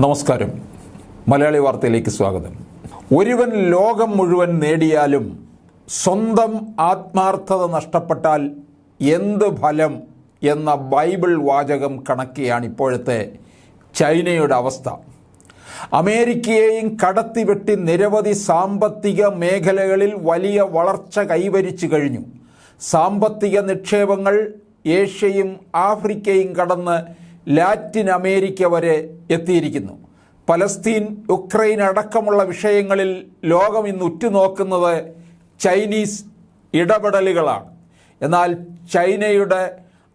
നമസ്കാരം. മലയാളി വാർത്തയിലേക്ക് സ്വാഗതം. ഒരുവൻ ലോകം മുഴുവൻ നേടിയാലും സ്വന്തം ആത്മാർത്ഥത നഷ്ടപ്പെട്ടാൽ എന്ത് ഫലം എന്ന ബൈബിൾ വാചകം കണക്കിയാണ് ഇപ്പോഴത്തെ ചൈനയുടെ അവസ്ഥ. അമേരിക്കയെയും കടത്തിവെട്ടി നിരവധി സാമ്പത്തിക മേഖലകളിൽ വലിയ വളർച്ച കൈവരിച്ചു കഴിഞ്ഞു. സാമ്പത്തിക നിക്ഷേപങ്ങൾ ഏഷ്യയും ആഫ്രിക്കയും കടന്ന് ലാറ്റിൻ അമേരിക്ക വരെ എത്തിയിരിക്കുന്നു. പലസ്തീൻ ഉക്രൈൻ അടക്കമുള്ള വിഷയങ്ങളിൽ ലോകം ഇന്ന് ഉറ്റുനോക്കുന്നത് ചൈനീസ് ഇടപെടലുകളാണ്. എന്നാൽ ചൈനയുടെ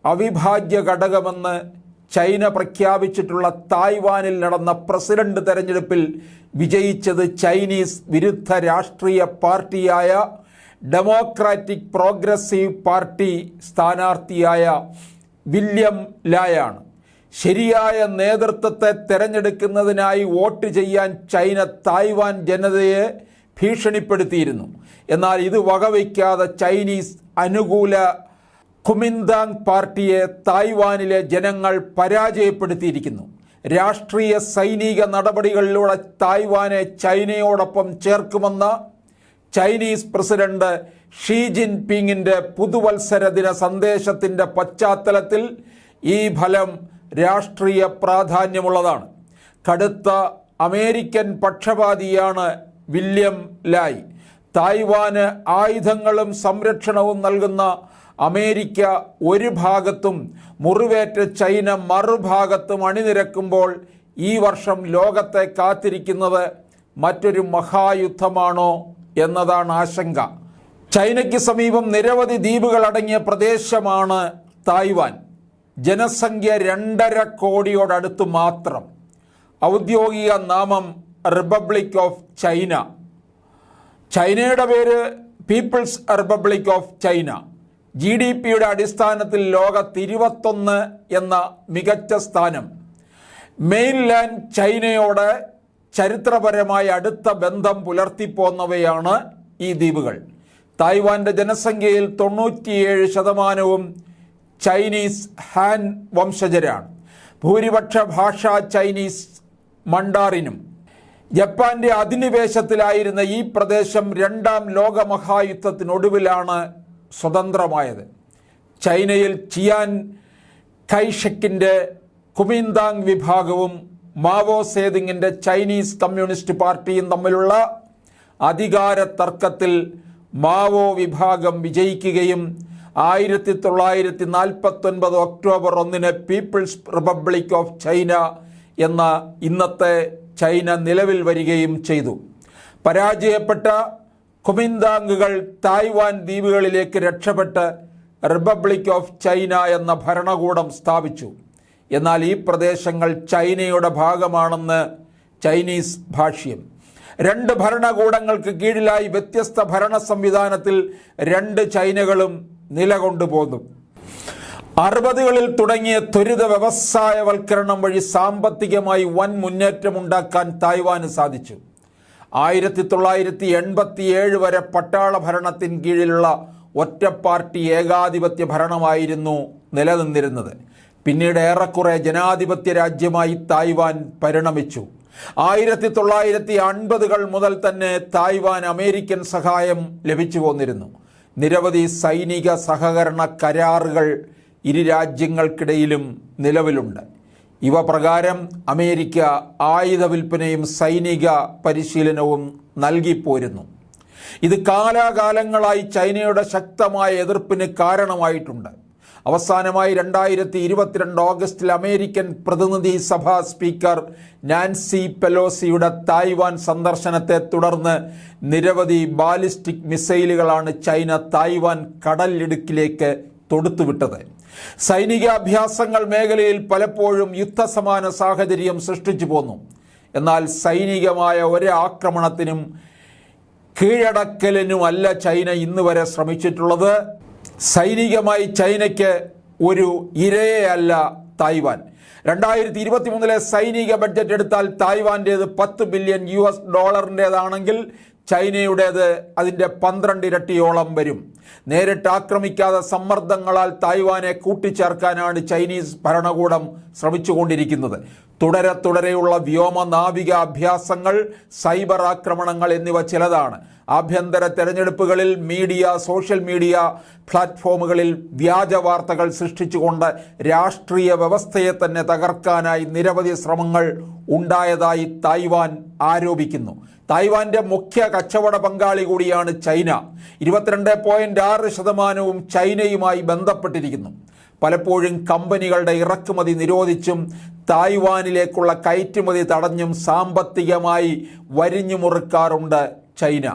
അവിഭാജ്യ ഘടകമെന്ന് ചൈന പ്രഖ്യാപിച്ചിട്ടുള്ള തായ്വാനിൽ നടന്ന പ്രസിഡന്റ് തെരഞ്ഞെടുപ്പിൽ വിജയിച്ചത് ചൈനീസ് വിരുദ്ധ രാഷ്ട്രീയ പാർട്ടിയായ ഡെമോക്രാറ്റിക് പ്രോഗ്രസീവ് പാർട്ടി സ്ഥാനാർത്ഥിയായ വില്യം ലായാണ്. ശരിയായ നേതൃത്വത്തെ തെരഞ്ഞെടുക്കുന്നതിനായി വോട്ട് ചെയ്യാൻ ചൈന തായ്വാൻ ജനതയെ ഭീഷണിപ്പെടുത്തിയിരുന്നു. എന്നാൽ ഇത് വകവയ്ക്കാതെ ചൈനീസ് അനുകൂല കുമിന്താങ് പാർട്ടിയെ തായ്വാനിലെ ജനങ്ങൾ പരാജയപ്പെടുത്തിയിരിക്കുന്നു. രാഷ്ട്രീയ സൈനിക നടപടികളിലൂടെ തായ്വാനെ ചൈനയോടൊപ്പം ചേർക്കുമെന്ന ചൈനീസ് പ്രസിഡന്റ് ഷീ ജിൻപിങ്ങിന്റെ പുതുവത്സര ദിന സന്ദേശത്തിന്റെ പശ്ചാത്തലത്തിൽ ഈ ഫലം രാഷ്ട്രീയ പ്രാധാന്യമുള്ളതാണ്. കടുത്ത അമേരിക്കൻ പക്ഷപാതിയാണ് വില്യം ലായ്. തായ്വാന് ആയുധങ്ങളും സംരക്ഷണവും നൽകുന്ന അമേരിക്ക ഒരു ഭാഗത്തും മുറിവേറ്റ ചൈന മറുഭാഗത്തും അണിനിരക്കുമ്പോൾ ഈ വർഷം ലോകത്തെ കാത്തിരിക്കുന്നത് മറ്റൊരു മഹായുദ്ധമാണോ എന്നതാണ് ആശങ്ക. ചൈനയ്ക്ക് സമീപം നിരവധി ദ്വീപുകളടങ്ങിയ പ്രദേശമാണ് തായ്വാൻ. ജനസംഖ്യ രണ്ടര കോടിയോടടുത്ത് മാത്രം. ഔദ്യോഗിക നാമം റിപ്പബ്ലിക് ഓഫ് ചൈന. ചൈനയുടെ പേര് People's Republic of China. G D പിയുടെ അടിസ്ഥാനത്തിൽ ലോകത്ത് ഇരുപത്തൊന്ന് എന്ന മികച്ച സ്ഥാനം. മെയിൻലാൻഡ് ചൈനയോട് ചരിത്രപരമായ അടുത്ത ബന്ധം പുലർത്തിപ്പോന്നവയാണ് ഈ ദ്വീപുകൾ. തായ്വാന്റെ ജനസംഖ്യയിൽ തൊണ്ണൂറ്റിയേഴ് ശതമാനവും ചൈനീസ് ഹാൻ വംശജരാണ്. ഭൂരിപക്ഷ ഭാഷ ചൈനീസ് മണ്ടാറിനും ജപ്പാന്റെ അധിനിവേശത്തിലായിരുന്ന ഈ പ്രദേശം രണ്ടാം ലോകമഹായുദ്ധത്തിനൊടുവിലാണ് സ്വതന്ത്രമായത്. ചൈനയിൽ ചിയാൻ കൈഷക്കിന്റെ കുമിന്താങ് വിഭാഗവും മാവോ സേതിങ്ങിന്റെ ചൈനീസ് കമ്മ്യൂണിസ്റ്റ് പാർട്ടിയും തമ്മിലുള്ള അധികാര തർക്കത്തിൽ മാവോ വിഭാഗം വിജയിക്കുകയും ആയിരത്തി തൊള്ളായിരത്തി നാൽപ്പത്തൊൻപത് ഒക്ടോബർ ഒന്നിന് പീപ്പിൾസ് റിപ്പബ്ലിക് ഓഫ് ചൈന എന്ന ഇന്നത്തെ ചൈന നിലവിൽ വരികയും ചെയ്തു. പരാജയപ്പെട്ട കുമിന്താങ്ങുകൾ തായ്വാൻ ദ്വീപുകളിലേക്ക് രക്ഷപ്പെട്ട് റിപ്പബ്ലിക് ഓഫ് ചൈന എന്ന ഭരണകൂടം സ്ഥാപിച്ചു. എന്നാൽ ഈ പ്രദേശങ്ങൾ ചൈനയുടെ ഭാഗമാണെന്ന് ചൈനീസ് ഭാഷ്യം. രണ്ട് ഭരണകൂടങ്ങൾക്ക് കീഴിലായി വ്യത്യസ്ത ഭരണ സംവിധാനത്തിൽ രണ്ട് ചൈനകളും നിലകൊണ്ടുപോന്നു അറുപതുകളിൽ തുടങ്ങിയ ത്വരിത വ്യവസായവൽക്കരണം വഴി സാമ്പത്തികമായി വൻ മുന്നേറ്റമുണ്ടാക്കാൻ തായ്വാന് സാധിച്ചു. ആയിരത്തി തൊള്ളായിരത്തി എൺപത്തിയേഴ് വരെ പട്ടാള ഭരണത്തിൻ കീഴിലുള്ള ഒറ്റ പാർട്ടി ഏകാധിപത്യ ഭരണമായിരുന്നു നിലനിന്നിരുന്നത്. പിന്നീട് ഏറെക്കുറെ ജനാധിപത്യ രാജ്യമായി തായ്വാൻ പരിണമിച്ചു. ആയിരത്തി തൊള്ളായിരത്തി അൻപതുകൾ മുതൽ തന്നെ തായ്വാൻ അമേരിക്കൻ സഹായം ലഭിച്ചു പോന്നിരുന്നു നിരവധി സൈനിക സഹകരണ കരാറുകൾ ഇരു രാജ്യങ്ങൾക്കിടയിലും നിലവിലുണ്ട്. ഇവ പ്രകാരം അമേരിക്ക ആയുധ വിൽപ്പനയും സൈനിക പരിശീലനവും നൽകിപ്പോരുന്നു. ഇത് കാലാകാലങ്ങളായി ചൈനയുടെ ശക്തമായ എതിർപ്പിന് കാരണമായിട്ടുണ്ട്. അവസാനമായി രണ്ടായിരത്തി ഇരുപത്തിരണ്ട് ഓഗസ്റ്റിൽ അമേരിക്കൻ പ്രതിനിധി സഭാ സ്പീക്കർ നാൻസി പെലോസിയുടെ തായ്വാൻ സന്ദർശനത്തെ തുടർന്ന് നിരവധി ബാലിസ്റ്റിക് മിസൈലുകളാണ് ചൈന തായ്വാൻ കടലിടുക്കിലേക്ക് തൊടുത്തുവിട്ടത്. സൈനികാഭ്യാസങ്ങൾ മേഖലയിൽ പലപ്പോഴും യുദ്ധസമാന സാഹചര്യം സൃഷ്ടിച്ചു പോന്നു. എന്നാൽ സൈനികമായ ഒരു ആക്രമണത്തിനും കീഴടക്കലിനുമല്ല ചൈന ഇന്ന് വരെ ശ്രമിച്ചിട്ടുള്ളത്. സൈനികമായി ചൈനയ്ക്ക് ഒരു ഇരയല്ല തായ്വാൻ. രണ്ടായിരത്തി ഇരുപത്തി മൂന്നിലെ സൈനിക ബഡ്ജറ്റ് എടുത്താൽ തായ്വാന്റേത് പത്ത് ബില്യൺ യു എസ് ഡോളറിന്റേതാണെങ്കിൽ ചൈനയുടേത് അതിന്റെ പന്ത്രണ്ട് ഇരട്ടിയോളം വരും. നേരിട്ട് ആക്രമിക്കാതെ സമ്മർദ്ദങ്ങളാൽ തായ്വാനെ കൂട്ടിച്ചേർക്കാനാണ് ചൈനീസ് ഭരണകൂടം ശ്രമിച്ചുകൊണ്ടിരിക്കുന്നത്. തുടരെ തുടരെയുള്ള വ്യോമ നാവിക അഭ്യാസങ്ങൾ സൈബർ ആക്രമണങ്ങൾ എന്നിവ ചിലതാണ്. ആഭ്യന്തര തെരഞ്ഞെടുപ്പുകളിൽ മീഡിയ സോഷ്യൽ മീഡിയ പ്ലാറ്റ്ഫോമുകളിൽ വ്യാജ വാർത്തകൾ സൃഷ്ടിച്ചുകൊണ്ട് രാഷ്ട്രീയ വ്യവസ്ഥയെ തന്നെ തകർക്കാനായി നിരവധി ശ്രമങ്ങൾ ഉണ്ടായതായി തായ്വാൻ ആരോപിക്കുന്നു. തായ്വാന്റെ മുഖ്യ കച്ചവട പങ്കാളി കൂടിയാണ് ചൈന. ഇരുപത്തിരണ്ട് പോയിന്റ് ആറ് ശതമാനവും ചൈനയുമായി ബന്ധപ്പെട്ടിരിക്കുന്നു. പലപ്പോഴും കമ്പനികളുടെ ഇറക്കുമതി നിരോധിച്ചും തായ്വാനിലേക്കുള്ള കയറ്റുമതി തടഞ്ഞും സാമ്പത്തികമായി വരിഞ്ഞു മുറുക്കാറുണ്ട് ചൈന.